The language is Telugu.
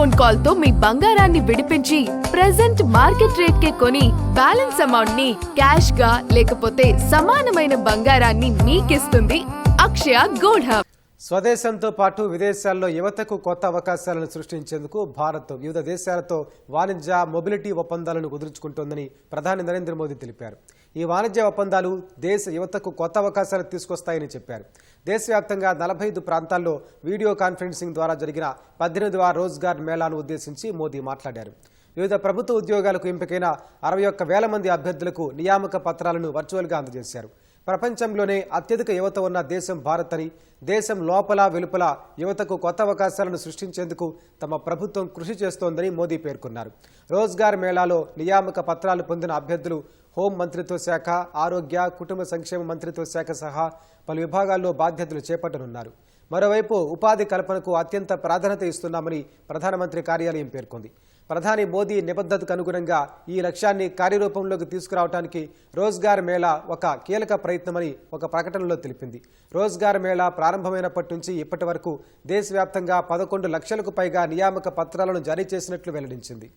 ఫోన్ కాల్తో మీ బంగారాన్ని విడిపించి ప్రెసెంట్ మార్కెట్ రేట్ కే కొని బ్యాలెన్స్ అమౌంట్ని క్యాష్గా లేకపోతే సమానమైన బంగారాన్ని మీకిస్తుంది అక్షయ గోల్డ్ హబ్ స్వదేశంతో పాటు విదేశాల్లో యువతకు కొత్త అవకాశాలను సృష్టించేందుకు భారత్ వివిధ దేశాలతో వాణిజ్య మొబిలిటీ ఒప్పందాలను కుదుర్చుకుంటోందని ప్రధాని నరేంద్ర మోదీ తెలిపారు. ఈ వాణిజ్య ఒప్పందాలు దేశ యువతకు కొత్త అవకాశాలు తీసుకొస్తాయని చెప్పారు. దేశవ్యాప్తంగా నలభై ఐదు ప్రాంతాల్లో వీడియో కాన్ఫరెన్సింగ్ ద్వారా జరిగిన పద్దెనిమిదవ రోజ్గార్ మేళాను ఉద్దేశించి మోదీ మాట్లాడారు. వివిధ ప్రభుత్వ ఉద్యోగాలకు ఎంపికైన అరవై ఒక్క వేల మంది అభ్యర్థులకు నియామక పత్రాలను వర్చువల్గా అందజేశారు. ప్రపంచంలోనే అత్యధిక యువత ఉన్న దేశం భారత్ అని దేశం లోపల వెలుపల యువతకు కొత్త అవకాశాలను సృష్టించేందుకు తమ ప్రభుత్వం కృషి చేస్తోందని మోదీ పేర్కొన్నారు. రోజ్గార్ మేళాలో నియామక పత్రాలు పొందిన అభ్యర్థులు హోం మంత్రిత్వ శాఖ ఆరోగ్య కుటుంబ సంక్షేమ మంత్రిత్వ శాఖ సహా పలు విభాగాల్లో బాధ్యతలు చేపట్టనున్నారు. మరోవైపు ఉపాధి కల్పనకు అత్యంత ప్రాధాన్యత ఇస్తున్నామని ప్రధానమంత్రి కార్యాలయం పేర్కొంది. ప్రధాని మోదీ నిబద్ధతకు అనుగుణంగా ఈ లక్ష్యాన్ని కార్యరూపంలోకి తీసుకురావడానికి రోజ్గార్ మేళా ఒక కీలక ప్రయత్నమని ఒక ప్రకటనలో తెలిపింది. రోజ్గార్ మేళా ప్రారంభమైనప్పటి నుంచి ఇప్పటి వరకు దేశవ్యాప్తంగా పదకొండు లక్షలకు పైగా నియామక పత్రాలను జారీ చేసినట్లు వెల్లడించింది.